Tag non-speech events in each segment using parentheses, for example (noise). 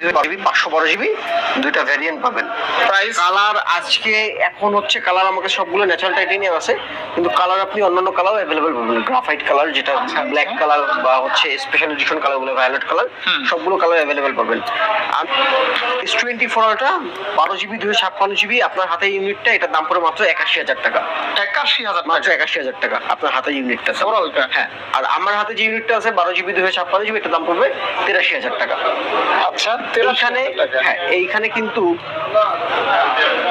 GB পাঁচশো বারো GB দুইটা ভ্যারিয়েন্ট পাবেন। প্রাইস কালার আজকে এখন হচ্ছে কালার আমাকে সবগুলো ন্যাচারাল টাইটেনিয়াম আছে কিন্তু কালার আপনি অন্যান্য কালার অ্যাভেলেবেল পাবেন। গ্রাফাইট কালার যেটা আচ্ছা, ব্ল্যাক আচ্ছা। কালার বা হচ্ছে স্পেশাল এডিশন কালারগুলো ভায়োলেট কালার সবগুলো কালার অ্যাভেলেবেল পাবেন। আর এস টোয়েন্টি ফোরটা বারো জিবি দুশো ছাপ্পান্ন জিবি আপনার হাতে ইউনিটটা এটার দাম পড়ে মাত্র একাশি হাজার টাকা। একাশি হাজার মাত্র টাকা একাশি হাজার টাকা আপনার হাতে ইউনিটটা হ্যাঁ আর আমার হাতে যে ইউনিটটা আছে বারো জিবি দুশো ছাপ্পান্ন জিবি এটার দাম পড়বে তিরাশি হাজার টাকা। আচ্ছা। এইখানে হ্যাঁ এইখানে কিন্তু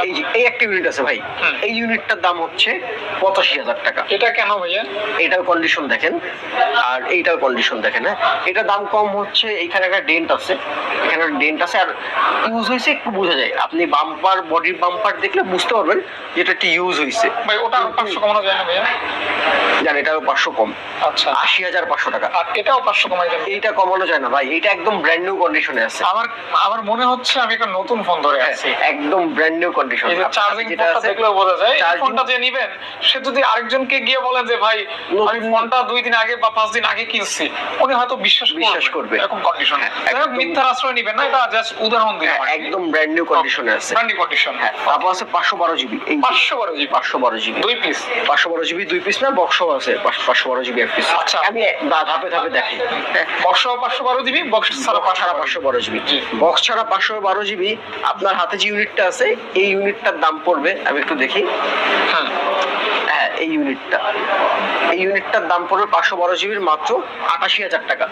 এই যে এই একটা ইউনিট আছে ভাই। এই ইউনিটটার দাম হচ্ছে পঁচাশি হাজার টাকা। এটা কেন ভাইয়া? এটার কন্ডিশন দেখেন। আর এইটার কন্ডিশন দেখেন হ্যাঁ। দাম কম হচ্ছে এইখানে একটা ডেন্ট আছে। এখানে ডেন্ট আছে আর ইউজ হয়েছে একটু বোঝা যায়। আপনি বাম্পার বডির বাম্পার দেখলে বুঝতে পারবেন যে এটা একটু ইউজ হয়েছে। ভাই ওটা পাঁচশো কমানো যায় না ভাইয়া? জান এটা পাঁচশো কম। আচ্ছা। আশি হাজার পাঁচশো টাকা। আর এটাও পাঁচশো কমাই যাবে এইটা কমানো যায় না ভাই। এটা একদম ব্র্যান্ড নিউ কন্ডিশনে আছে। আমার আমার মনে হচ্ছে আমি একটা নতুন ফোন ধরে হ্যাঁ, আছি। একদম ব্র্যান্ড নিউ কন্ডিশন এই যে চার্জিং পোর্টটা দেখলেও বোঝা যায় এই ফোনটা যে নিবেন সে যদি আরেকজনকে গিয়ে বলে যে ভাই আমি ফোনটা দুই দিন আগে বা পাঁচ দিন আগে কিনছি উনি হয়তো বিশ্বাস বিশ্বাস করবে। এরকম কন্ডিশন হ্যাঁ, একদম। মিথ্যার আশ্রয় নিবেন না এটা জাস্ট উদাহরণ দিলাম হ্যাঁ, একদম ব্র্যান্ড নিউ কন্ডিশনে আছে। ব্র্যান্ডি কন্ডিশন হ্যাঁ তারপর আছে পাঁচশো বারো জিবি এই পাঁচশো বারো জিবি পাঁচশো বারো জিবি দুই পিস পাঁচশো বারো জিবি দুই পিস না বক্সও আছে পাঁচ- পাঁচশো বারো জিবি এক পিস আচ্ছা। আমি ধাপে ধাপে দেখি। বক্স পাঁচশো বারো জিবি বক্স ছাড়া বক্স ছাড়া পাঁচশো বারো জিবি জি। বক্স ছাড়া পাঁচশো বারো জিবি আপনার হাতে যে ইউনিটটা আছে, এই ইউনিটটার দাম পড়বে, আমি একটু দেখি। হ্যাঁ ইউনিটটা এই ইউনিটটার দাম পড়বে পাঁচশো বারো জিবির মাত্র আটাশি হাজার টাকা।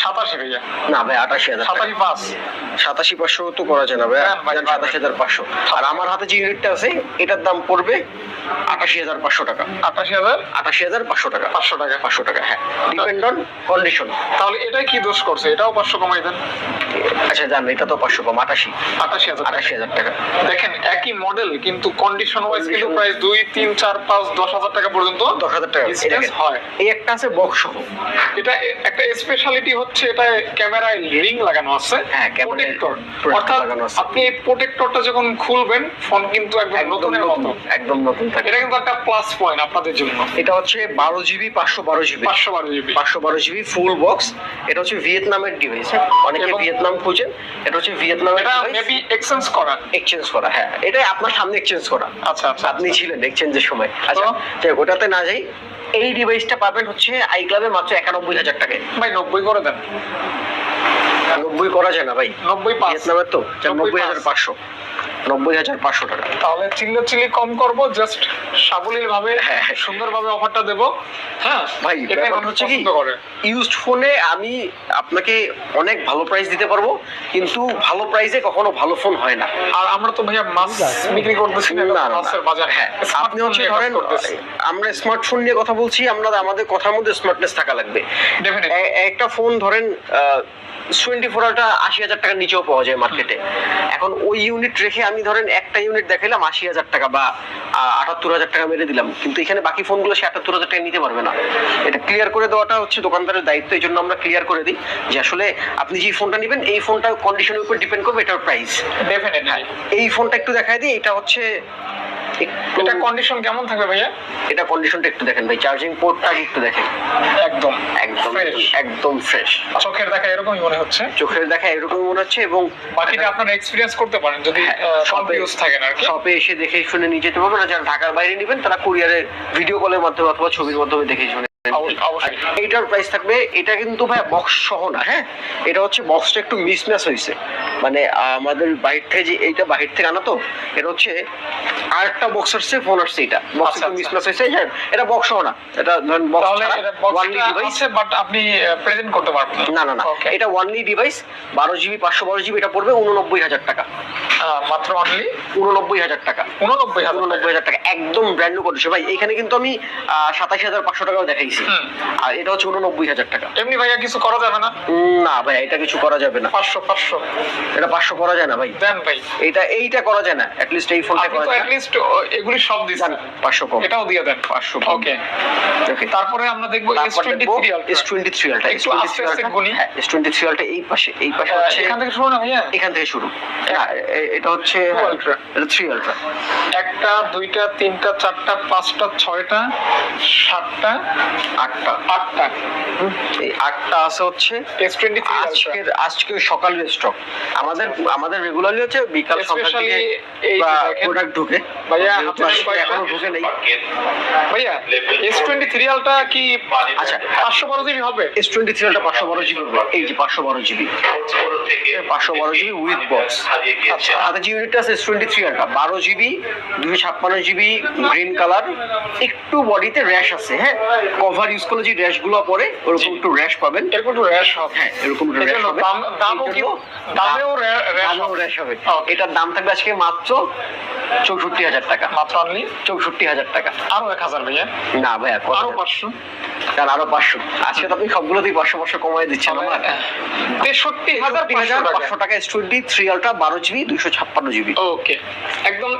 সাতাশি ভাইয়া। না ভাই আটাশি হাজার সাতাশি পাঁচ। সাতাশি পাঁচশো তো করা যায় না ভাই হ্যাঁ, সাতাশ হাজার পাঁচশো। আর আমার হাতে যে ইউনিটটা আছে এটার দাম পড়বে আটাশি হাজার পাঁচশো টাকা। আটাশি হাজার? আটাশি হাজার পাঁচশো টাকা। পাঁচশো টাকা। পাঁচশো টাকা হ্যাঁ। ডিপেন্ড অন কন্ডিশন তাহলে এটাই কি দোষ করছে? এটাও পাঁচশো কমাই দেন। আচ্ছা জান এটা তো পাঁচশো কম আটাশি। আটাশি হাজার আটাশি হাজার টাকা। দেখেন একই মডেল কিন্তু কন্ডিশন ওয়াইজ কিন্তু প্রায় দুই তিন চার পাঁচ দশ হাজার টাকা পর্যন্ত দশ হাজার টাকা। হয়। এই একটা আছে বক্স সহ। এটা একটা স্পেশালিটি হচ্ছে এটা ক্যামেরায় রিং লাগানো আছে হ্যাঁ, প্রোটেক্টর অর্থাৎ আপনি এই প্রোটেক্টরটা যখন খুলবেন ফোন কিন্তু একদম একদম নতুনের মতো। নতুন একদম নতুন থাকে। এটা কিন্তু একটা প্লাস পয়েন্ট আপনাদের জন্য। এটা হচ্ছে বারো জিবি পাঁচশো বারো জিবি পাঁচশো বারো জিবি পাঁচশো বারো জিবি ফুল বক্স এটা হচ্ছে ভিয়েতনামের ডিভাইস অনেকে ভিয়েতনাম খুঁজেন। এটা হচ্ছে ভিয়েতনামের এটা মেবি এক্সচেঞ্জ করা। এক্সচেঞ্জ করা হ্যাঁ। এটা আপনার সামনে এক্সচেঞ্জ করা। আচ্ছা আচ্ছা আপনি ছিলেন এক্সচেঞ্জের সময়। আচ্ছা হোক, ওটাতে না যাই এই ডিভাইসটা পাবেন হচ্ছে আই ক্লাবে মাত্র একানব্বই হাজার টাকায়। ভাই নব্বই করে দেন। নব্বই করা যায় না ভাই। নব্বই পাঁচ তো নব্বই হাজার পাঁচ। পাঁচশো। নব্বই হাজার পাঁচশো টাকা। তাহলে চিল্লে চিল্লি কম করব জাস্ট সাবলীল ভাবে হ্যাঁ। সুন্দর ভাবে অফারটা দেব। হ্যাঁ ভাই ব্যাপার হচ্ছে কি ইউজড ফোনে আমি আপনাকে অনেক ভালো প্রাইস দিতে পারব কিন্তু ভালো প্রাইসে কখনো ভালো ফোন হয় না। আর আমরা তো ভাইয়া মাছ বিক্রি করতেছি না। মাছের বাজার। হ্যাঁ আপনি হচ্ছে ধরেন আমরা স্মার্টফোন নিয়ে কথা বলছি আমরা আমাদের কথার মধ্যে স্মার্টনেস থাকা লাগবে। একটা ফোন ধরেন টোয়েন্টি ফোরটা আশি হাজার টাকার নিচেও পাওয়া যায় মার্কেটে এখন ওই ইউনিট রেখে আমি ধরেন একটা ইউনিট দেখাইলাম আশি হাজার টাকা বা আটাত্তর হাজার টাকা মেরে দিলাম। কিন্তু এখানে বাকি ফোনগুলো সে আটাত্তর হাজার টাকা নিতে পারবে না। এটা ক্লিয়ার করে দেওয়াটা হচ্ছে দোকানদারের দায়িত্ব এই জন্য আমরা ক্লিয়ার করে দিই যে আসলে আপনি যে ফোনটা নেবেন এই ফোনটা কন্ডিশনের উপর ডিপেন্ড করবে এটার প্রাইস ডেফিনেটলি এই ফোনটা একটু দেখাই দিই এটা হচ্ছে এটা কন্ডিশন কেমন থাকবে ভাইয়া? এটা কন্ডিশনটা একটু দেখেন ভাই চার্জিং পোর্টটা একটু দেখেন। একদম। একদম। একদম ফ্রেশ চোখের দেখা এরকমই মনে হচ্ছে? চোখের দেখা এরকমই মনে হচ্ছে এবং বাকিটা আপনারা এক্সপিরিয়েন্স করতে পারেন যদি হ্যাঁ, কনফিউজ থাকেন আর কি। শপে এসে দেখে শুনে নিয়ে যেতে পারবেন আর যারা ঢাকার বাইরে নেবেন তারা কুরিয়ারে ভিডিও কলের মাধ্যমে অথবা ছবির মাধ্যমে দেখে শুনে অবশ্যই। প্রাইস থাকবে এটা কিন্তু ভাই বক্স সহ না হ্যাঁ? এটা হচ্ছে বক্সটা একটু মিসম্যাচ হয়েছে। মানে আমাদের থেকে যে এইটা থেকে আনা তো এটা হচ্ছে আরেকটা বক্স আসছে ফোন আসছে এটা বক্স আচ্ছা, একটু আচ্ছা। মিসম্যাচ হয়েছে হ্যাঁ? এটা বক্স সহ না এটা ধরেন বক্স ছাড়া ওয়ানলি ডিভাইস বাট আপনি প্রেজেন্ট করতে পারবেন না। না না. এটা ওয়ানলি ডিভাইস বারো জিবি পাঁচশো বারো জিবি এটা পড়বে উননব্বই হাজার টাকা। মাত্র অনলি উননব্বই হাজার টাকা। উননব্বই উননব্বই হাজার টাকা একদম ব্র্যান্ড নিউ কন্ডিশন ভাই এখানে কিন্তু আমি সাতাশ হাজার পাঁচশো টাকাও দেখাইছি। আর এটা হচ্ছে উননব্বই হাজার টাকা। এমনি ভাইয়া কিছু করা যাবে না? না ভাই এটা কিছু করা যাবে না। পাঁচশো পাঁচশো। এটা পাঁচশো করা যায় না ভাই। দেন ভাই। এটা এইটা করা যায় না। অ্যাটলিস্ট এই ফোনটা করা যায় অ্যাটলিস্ট এগুলি সব দিচ্ছেন পাঁচশো কম। এটাও দিয়ে দেন। পাঁচশো ওকে ওকে তারপরে আমরা দেখব S twenty three S twenty three ultra S twenty three আস্তে এস টোয়েন্টি থ্রি আলটা এই পাশে এই পাশে এখান থেকে শুরু না ভাইয়া? এখান থেকে শুরু। না এটা হচ্ছে এটা থ্রি আলট্রা একটা দুইটা তিনটা চারটা পাঁচটা ছয়টা সাতটা আটটা। আটটা। এই আটটা আছে হচ্ছে এস টোয়েন্টি থ্রি আজকের আজকে সকালের স্টক আমাদের আমাদের রেগুলারলি হচ্ছে বিকাল সকাল থেকে প্রোডাক্ট ঢুকে। ভাইয়া, যেহেতু হাতে আজকে কয়েকটা- এখনও ঢুকে নেই। ভাইয়া এস টোয়েন্টি থ্রি আলটা কি আচ্ছা। পাঁচশো বারো জিবি হবে? এস টোয়েন্টি থ্রিটা পাঁচশো বারো জিবি এই যে পাঁচশো বারো জিবি। পাঁচশো বারো জিবি উইথ বক্স আচ্ছা হাতে যে ইউনিটটা আছে এস টোয়েন্টি থ্রি আলটা। বারো জিবি দুশো ছাপ্পান্ন জিবি গ্রিন কালার একটু বডিতে র্যাশ আছে হ্যাঁ? কভার ইউজ করলে যে র্যাশগুলো পরে ওরকম একটু র্যাশ পাবেন। এরকম একটু র্যাশ হবে। হ্যাঁ এরকম একটু হবে। দামও কি দামেও র্যাশ হবে। এটার দাম থাকবে আজকে মাত্র চৌষট্টি হাজার টাকা। মাত্র অনলি চৌষট্টি হাজার টাকা। আরও এক হাজার ভাইয়া? না ভাইয়া আরও পাঁচশো। তার আরও পাঁচশো। আজকে তো আপনি সবগুলোতেই পাঁচশো পাঁচশো কমাই দিচ্ছেন আমার তেষট্টি হাজার পাঁচশো টাকা এস থ্রি আলট্রা বারো জিবি দুইশো ছাপ্পান্ন জিবি ওকে একদম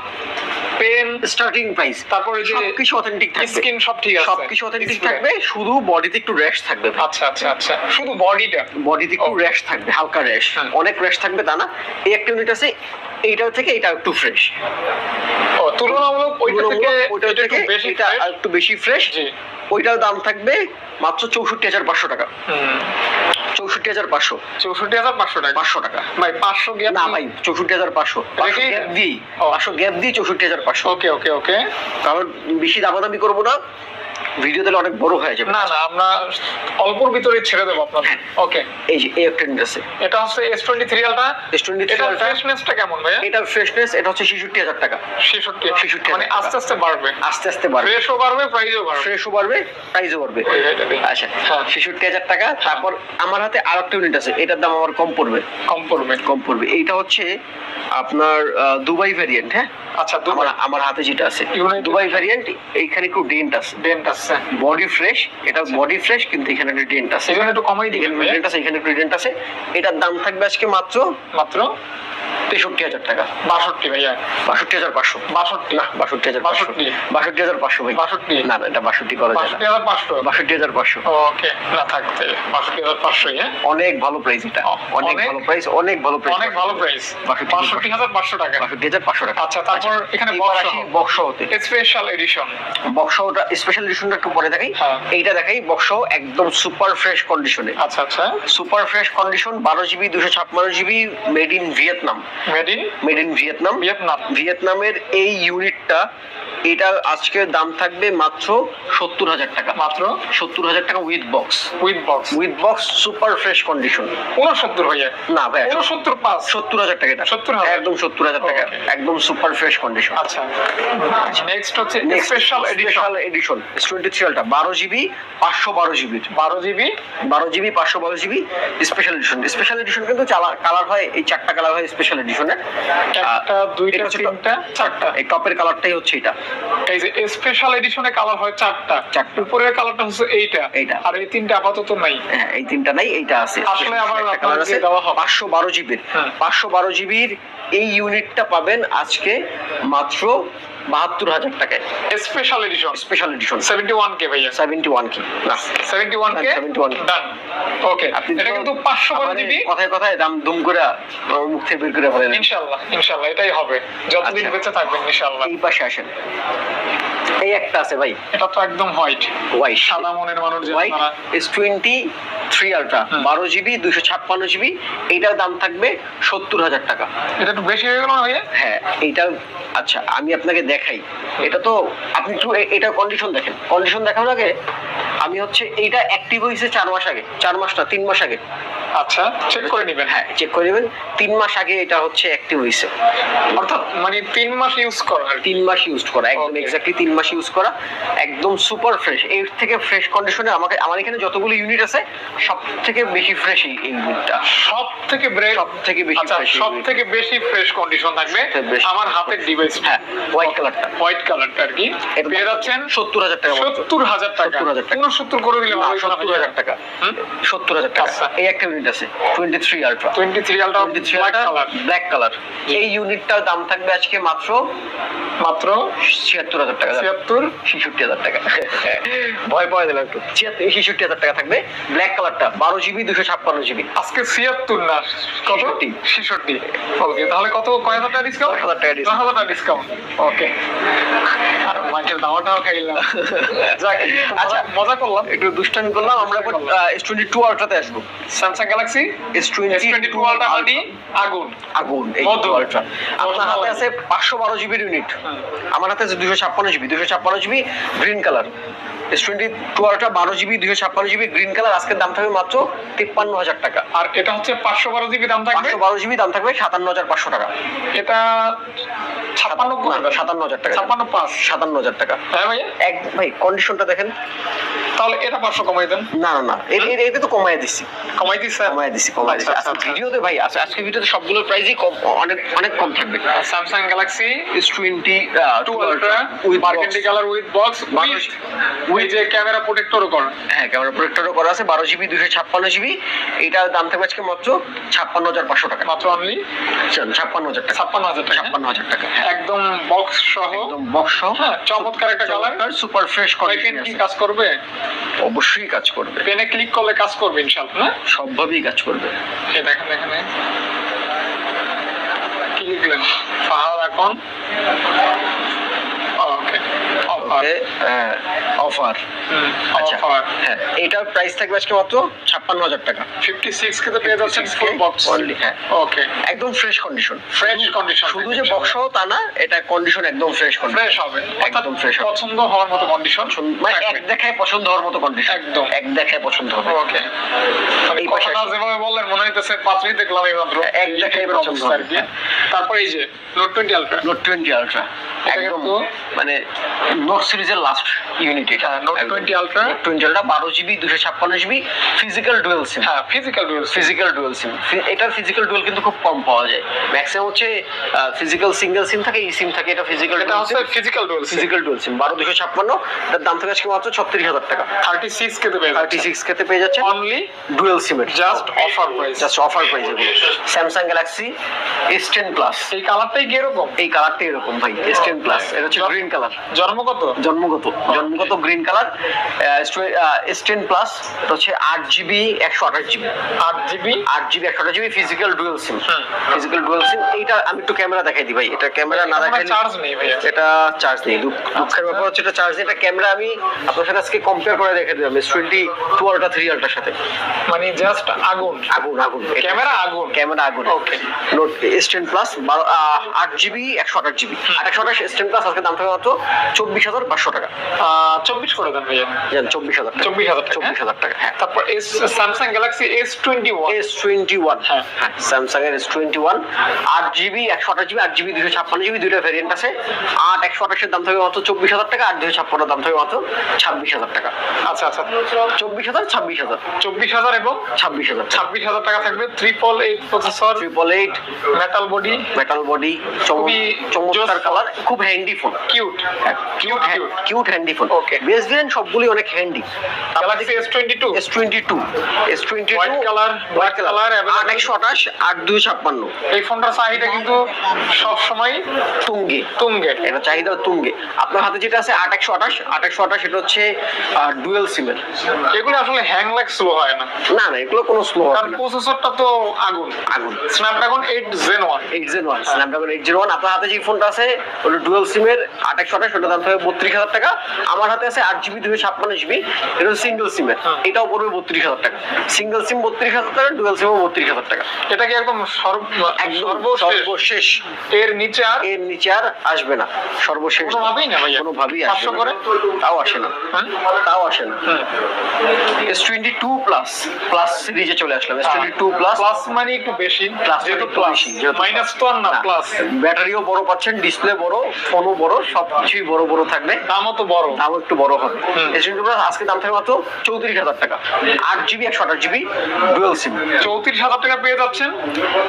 পেন স্টার্টিং প্রাইস তারপর যে সবকিছু অথেন্টিক থাকবে। স্কিন সব ঠিক আছে। সবকিছু অথেন্টিক থাকবে শুধু বডিতে একটু র্যাশ থাকবে আচ্ছা আচ্ছা আচ্ছা। শুধু বডিটা বডিতে একটু র্যাশ থাকবে হালকা র্যাশ। অনেক র্যাশ থাকবে তা না। এই একটা ইউনিট আছে এইটার থেকে এটা একটু ফ্রেশ ও তুলনামূলক ওইটা থেকে ওইটার এটা থেকে একটু বেশি এটা একটু বেশি ফ্রেশ ওইটার দাম থাকবে মাত্র চৌষট্টি হাজার পাঁচশো টাকা। চৌষট্টি হাজার পাঁচশো। চৌষট্টি হাজার পাঁচশো টাকা? পাঁচশো টাকা। ভাই পাঁচশো গ্যাপ না ভাই চৌষট্টি হাজার পাঁচশো। গ্যাপ দিই। পাঁচশো গ্যাপ দিই চৌষট্টি হাজার পাঁচশো। ওকে ওকে ওকে। কারণ বেশি দামাদামি করব না। ভিডিও তাহলে অনেক বড় হয়ে যাবে। না না আমরা অল্পর ভিতরে ছেড়ে দেবো আপনার হ্যাঁ। ওকে এই যে এই একটা আছে। এটা হচ্ছে এস টোয়েন্টি থ্রি আলটা S23 এটা আলটা। ফ্রেশনেসটা কেমন ভাইয়া? এটার ফ্রেশনেস এটা হচ্ছে ছেষট্টি হাজার টাকা। ছেষট্টি। 66 মানে আস্তে আস্তে বাড়বে। আস্তে আস্তে বাড়বে। ফ্রেশও বাড়বে প্রাইসও বাড়বে। ফ্রেশও বাড়বে প্রাইসও বাড়বে। এটা। আচ্ছা হ্যাঁ। ছেষট্টি হাজার টাকা। তারপর আমার হাতে আর একটা ইউনিট আছে। এটার দাম আমার কম পড়বে। কম পড়বে। কম পড়বে। এইটা হচ্ছে আপনার দুবাই ভ্যারিয়েন্ট হ্যাঁ? আচ্ছা আমার আমার হাতে যেটা আছে। দুবাই ভ্যারিয়েন্ট এইখানে একটু ডেন্ট আছে। ডেন্ট বডি ফ্রেশ এটা বডি ফ্রেশ কিন্তু এখানে একটা ডেন্ট আছে। এখানে একটু কমাই এখানে ডেন্ট আছে এখানে একটু ডেন্ট আছে। এটার দাম থাকবে আজকে মাত্র মাত্র তেষট্টি হাজার টাকা। বাষট্টি ভাইয়া। বাষট্টি হাজার পাঁচশো। বাষট্টি। না বাষট্টি হাজার বাষট্টি। বাষট্টি হাজার পাঁচশো ভাই। বাষট্টি। না এটা বাষট্টি করা যায় বাষট্টি হাজার পাঁচশো। বাষট্টি হাজার পাঁচশো। ওকে না থাকতে। বাষট্টি হাজার পাঁচশো হ্যাঁ? অনেক ভালো প্রাইস এটা। অনেক? ভালো প্রাইস অনেক ভালো প্রাইস অনেক ভালো প্রাইস বাষট্টি হাজার পাঁচশো টাকা। বাষট্টি হাজার পাঁচশো টাকা। আচ্ছা, তারপর এখানে box আসি বক্স হতে স্পেশাল এডিশন বক্স ওটা স্পেশাল এডিশনটা একটু পরে দেখাই। হ্যাঁ। এইটা দেখাই বক্স একদম সুপার ফ্রেশ কন্ডিশনে আচ্ছা আচ্ছা। সুপার ফ্রেশ কন্ডিশন বারো জিবি দুশো ছাপ্পান্ন GB made in Vietnam made in made in Vietnam Vietnam ভিয়েতনামের এই ইউনিটটা এটা আজকে দাম থাকবে মাত্র সত্তর হাজার টাকা। মাত্র? সত্তর হাজার টাকা with box with box with box super fresh condition উনসত্তর ভাইয়া? না ভাই উনসত্তর পাঁচ? সত্তর হাজার টাকা 70,000 একদম সত্তর হাজার টাকা। একদম সুপার ফ্রেশ কন্ডিশন আচ্ছা। নেক্সট হচ্ছে special special edition twenty three ultra বারো জিবি পাঁচশো বারো জিবি বারো জিবি বারো জিবি পাঁচশো বারো GB special edition special edition কিন্তু কালার হয় এই চারটা কালার হয় স্পেশাল এডিশনে দুইটা তিনটা চারটা। এই টপের কালারটাই হচ্ছে এটা এই যে স্পেশাল এডিশনে কালার হয় চারটা চারটা। উপরের কালারটা হচ্ছে এইটা এইটা। আর এই তিনটা আপাতত নাই হ্যাঁ এই তিনটা নাই এইটা আছে আসলে আমার কালার আছে দেওয়া হবে। পাঁচশো বারো জিবির হ্যাঁ। পাঁচশো বারো জিবির এই ইউনিটটা পাবেন আজকে মাত্র বাহাত্তর হাজার টাকায়। Special edition special edition seventy one K ভাইয়া। সেভেন্টি ওয়ান কি seventy one K 71K done okay আপনি এটা কিন্তু পাঁচশো বারো জিবি কথায় কথায় দাম দুম করে মুখ থেকে বের করে ইনশাল্লাহ ইনশাল্লাহ এটাই হবে। যতদিন আচ্ছা। বেঁচে থাকবেন ইনশাল্লাহ। এই পাশে আসেন। এই একটা আছে ভাই। এটা তো একদম হোয়াইট হোয়াইট সাদা মনের মানুষ white S twenty three ultra বারো জিবি দুশো ছাপ্পান্ন জিবি এইটার দাম থাকবে সত্তর হাজার টাকা। এটা একটু বেশি হয়ে গেল হ্যাঁ এইটা আচ্ছা আমি আপনাকে দেখাই। এটা তো আপনি একটু এটা কন্ডিশন দেখেন। কন্ডিশন দেখানোর আগে আমি হচ্ছে এইটা অ্যাক্টিভ হয়েছে চার মাস আগে চার মাস না তিন মাস আগে। আচ্ছা চেক করে নেবেন। হ্যাঁ চেক করে নেবেন। তিন মাস আগে এটা হচ্ছে অ্যাক্টিভ হয়েছে। অর্থাৎ মানে তিন মাস ইউজ করা তিন মাস ইউজ করা একদম এক্স্যাক্টলি তিন মাস ইউজ করা একদম সুপার ফ্রেশ এর থেকে ফ্রেশ কন্ডিশনে আমাকে আমার এখানে যতগুলো ইউনিট আছে সব থেকে বেশি ফ্রেশ এই ইউনিটটা সব থেকে ব্রেড সব থেকে বেশি আচ্ছা সব থেকে বেশি ফ্রেশ কন্ডিশন থাকবে আমার হাতের ডিভাইস হ্যাঁ হোয়াইট কালারটা হোয়াইট কালারটা আর কি। পেয়ে যাচ্ছেন সত্তর হাজার টাকা। সত্তর হাজার টাকা। 70,000 টাকা। সত্তর করে দিলে সত্তর হাজার টাকা। সত্তর হাজার টাকা। আচ্ছা। এই একটা ইউনিট আছে twenty three ultra twenty three ultra twenty three black colour এই ইউনিটটার দাম থাকবে আজকে মাত্র মাত্র ছিয়াত্তর হাজার টাকা। ছিয়াত্তর? ছেষট্টি হাজার টাকা। (laughs) ভয় পাওয়া দিলাম একটু। ছিয়াত্তর ছেষট্টি হাজার টাকা থাকবে। ব্ল্যাক কালারটা বারো জিবি দুশো ছাপ্পান্ন জিবি আজকে ছিয়াত্তর না কত? 66 ছেষট্টি। ওকে তাহলে কত কয় হাজার টাকা ডিসকাউন্ট হাজার টাকা। দশ হাজার টাকা ডিসকাউন্ট ওকে আর মাইকেল দাওয়াটাও খাইলাম। (laughs) যাক। আচ্ছা মজা করলাম। একটু দুষ্টামি করলাম আমরা এস টোয়েন্টি টু আলট্রাতে আসব। Samsung Galaxy S twenty two ultra মানে আগুন। আগুন এই। আলট্রা আপনার হাতে আছে পাঁচশো বারো জিবির ইউনিট আমার হাতে আছে দুশো ছাপ্পান্ন জিবি দুশো ছাপ্পান্ন GB green colour S twenty two ultra বারো জিবি দুশো ছাপ্পান্ন জিবি গ্রিন কালার আজকের দাম থাকবে মাত্র তিপ্পান্ন হাজার টাকা। আর এটা হচ্ছে পাঁচশো বারো জিবি দাম থাকবে? পাঁচশো বারো জিবি দাম থাকবে সাতান্ন হাজার পাঁচশো টাকা। এটা ছাপ্পান্ন সাতান্ন হাজার টাকা। ছাপ্পান্ন পাঁচ। সাতান্ন হাজার টাকা। হ্যাঁ ভাইয়া। এক ভাই কন্ডিশনটা দেখেন। তাহলে এটা পাঁচশো কমাই দেন। না না না এটা তো কমাই দিচ্ছি কমাই দিস কমাই দিছি কমাই দিছি। আচ্ছা, আজকে আচ্ছা। ভিডিওতে ভাই আজকে ভিডিওতে সবগুলোর প্রাইসই অনেক অনেক কম থাকবে। Samsung Galaxy S twenty two ultra with colour with box with যে ক্যামেরা প্রোটেক্টরও করা। হ্যাঁ ক্যামেরা প্রোটেক্টরও করা আছে বারো জিবি দুশো ছাপ্পান্ন জিবি এটার দাম থাকবে আজকে মাত্র ছাপ্পান্ন হাজার পাঁচশো টাকা। মাত্র অনলি ছাপ্পান্ন হাজার টাকা। ছাপ্পান্ন হাজার টাকা ছাপ্পান্ন হাজার টাকা হ্যাঁ। একদম বক্স সহ। একদম বক্স হ্যাঁ চমৎকার একটা colour super fresh pen condition কি কাজ করবে? অবশ্যই কাজ করবে। পেনে ক্লিক করলে কাজ করবে ইনশাআল্লাহ না? সবভাবেই কাজ করবে। এই দেখেন এখানে কি লিখলেন? ফাহাদ এখন? অফার অফার আচ্ছা হ্যাঁ এটার প্রাইস থাকবে আজকে মাত্র ছাপ্পান্ন হাজার টাকা। ফিফটি সিক্স কে তো পেয়ে যাচ্ছেন ফুল বক্স only, হ্যাঁ। ওকে একদম ফ্রেশ কন্ডিশন ফ্রেশ কন্ডিশন শুধু যে বক্স তা না এটা কন্ডিশন একদম ফ্রেশ ফ্রেশ হবে। একদম হবে। পছন্দ হওয়ার মতো কন্ডিশন মানে এক দেখায় পছন্দ হওয়ার মতো কন্ডিশন একদম। এক দেখায় পছন্দ হবে। ওকে এই পাশে যেভাবে বললেন মনে হইতেছে পাঁচই দেখলাম এই মাত্র। এক দেখায় পছন্দ হবে। কি। তারপর এই যে note twenty ultra note twenty ultra একদম মানে নোট সিরিজের লাস্ট ইউনিট এটা। হ্যাঁ, Note 20 Ultra। Note twenty ultra বারো জিবি দুশো ছাপ্পান্ন জিবি ফিজিক্যাল ডুয়েল সিম হ্যাঁ physical dual physical dual SIM এটার ফিজিক্যাল ডুয়েল কিন্তু খুব কম পাওয়া যায়। ম্যাক্সিমাম হচ্ছে ফিজিক্যাল সিঙ্গেল সিম থাকে ই সিম থাকে এটা ফিজিক্যাল এটা হচ্ছে physical dual physical dual SIM বারো দুশো ছাপ্পান্ন এটার দাম থেকে আজকে মাত্র ছত্রিশ হাজার টাকা। থার্টি সিক্স কে তো পেয়ে থার্টি সিক্স খেতে পেয়ে যাচ্ছে। অনলি ডুয়েল সিমের just offer price just offer price এগুলো Samsung Galaxy S ten plus এই কালারটাই কি এরকম? এই কালারটা এরকম ভাই এস টেন প্লাস এটা হচ্ছে গ্রিন কালার জন্ম কত জন্মগত জন্মগত green colour S ten plus হচ্ছে আট জিবি একশো আঠাশ জিবি আট জিবি আট জিবি একশো আঠাশ GB physical dual SIM physical dual SIM এইটা আমি একটু ক্যামেরা দেখাই দিই ভাই। এটা ক্যামেরা না দেখাই চার্জ নেই ভাইয়া। এটা চার্জ নেই। দুঃখের ব্যাপার হচ্ছে এটা চার্জ নেই। এটা ক্যামেরা আমি আপনার সাথে আজকে কম্পেয়ার করে দেখে দিলাম। S twenty two ultra three আলট্রার সাথে। মানে জাস্ট আগুন। আগুন আগুন। ক্যামেরা আগুন। ক্যামেরা আগুন। Okay. Note S ten plus আট জিবি একশো আঠাশ জিবি আর একশো আঠাশ এস টেন প্লাস আজকে দাম থাকবে মাত্র চব্বিশ হাজার পাঁচশো টাকা। চব্বিশ করে দেন ভাইয়া। চব্বিশ হাজার টাকা। 24,000 চব্বিশ হাজার টাকা হ্যাঁ। তারপর S Samsung Galaxy S twenty one S twenty one হ্যাঁ। হ্যাঁ স্যামসাং এর এস টোয়েন্টি ওয়ান আট জিবি একশো আঠাশ জিবি আট জিবি দুশো ছাপ্পান্ন জিবি দুইটা ভ্যারিয়েন্ট আছে। আট একশো আঠাশের দাম থাকবে মাত্র চব্বিশ হাজার টাকা আর দুশো ছাপ্পান্নের দাম থাকবে মাত্র ছাব্বিশ হাজার টাকা। আচ্ছা আচ্ছা। চব্বিশ হাজার ছাব্বিশ হাজার। চব্বিশ হাজার এবং ছাব্বিশ হাজার ছাব্বিশ হাজার টাকা থাকবে triple eight processor triple eight metal body metal body চমৎকার কালার খুব handy phone cute cute cute handy phone variant সবগুলি অনেক হ্যান্ডি গ্যালাক্সি একশো আঠাশ আট দুই ছাপ্পান্ন। এই ফোনটার চাহিদা কিন্তু সব সময় তুঙ্গে। তুঙ্গে। এটা চাহিদা তুঙ্গে। আপনার হাতে যেটা আছে আট একশো আঠাশ আট একশো আঠাশ এটা হচ্ছে ডুয়েল সিমের এগুলো আসলে হ্যাং লাগ স্লো হয় না। না না এগুলো কোনো স্লো কারণ প্রসেসরটা তো আগুন। আগুন। Snapdragon eight gen one eight zero one Snapdragon zero one আপনার হাতে যে ফোনটা আছে ওটা ডুয়েল সিমের আট একশো আঠাশ ওটা দাম থাকবে বত্রিশ হাজার টাকা। আমার হাতে আছে আট জিবি দুশো ছাপ্পান্ন জিবি। এটা সিঙ্গেল সিমের এটাও পড়বে বত্রিশ হাজার টাকা। সিঙ্গেল সিম বত্রিশ হাজার টাকা ডুয়েল সিমও বত্রিশ হাজার টাকা। এটা কি একদম সর্বশেষ? এর নিচে আর? এর নিচে আর আসবে না। সর্বশেষ কোনোভাবেই না কোনোভাবেই আসবে করে? তাও আসে না। তাও আসে না। S twenty two plus plus সিরিজে চলে আসলাম। S twenty two plus plus মানে একটু বেশি। Plus মানে যেহেতু প্লাস মাইনাস তো আর না প্লাস ব্যাটারিও বড় পাচ্ছেন ডিসপ্লে বড় ফোনও বড় সব কিছুই বড় বড় থাকবে। থাকবে। দামও তো বড়। দামও একটু বড় হবে। হুম। এস টোয়েন্টি প্লাস আজকে দাম থাকবে মাত্র চৌত্রিশ হাজার টাকা। আট জিবি একশো আঠাশ জিবি ডুয়েল সিম চৌত্রিশ হাজার টাকা পেয়ে যাচ্ছেন?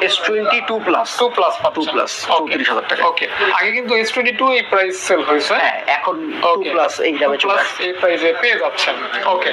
S twenty two plus two plus two plus চৌত্রিশ হাজার টাকা। ওকে আগে কিন্তু এস টোয়েন্টি টু এই প্রাইস সেল হয়েছে। হ্যাঁ এখন টু প্লাস এই দামে চলে এই প্রাইসে পেয়ে যাচ্ছেন। ওকে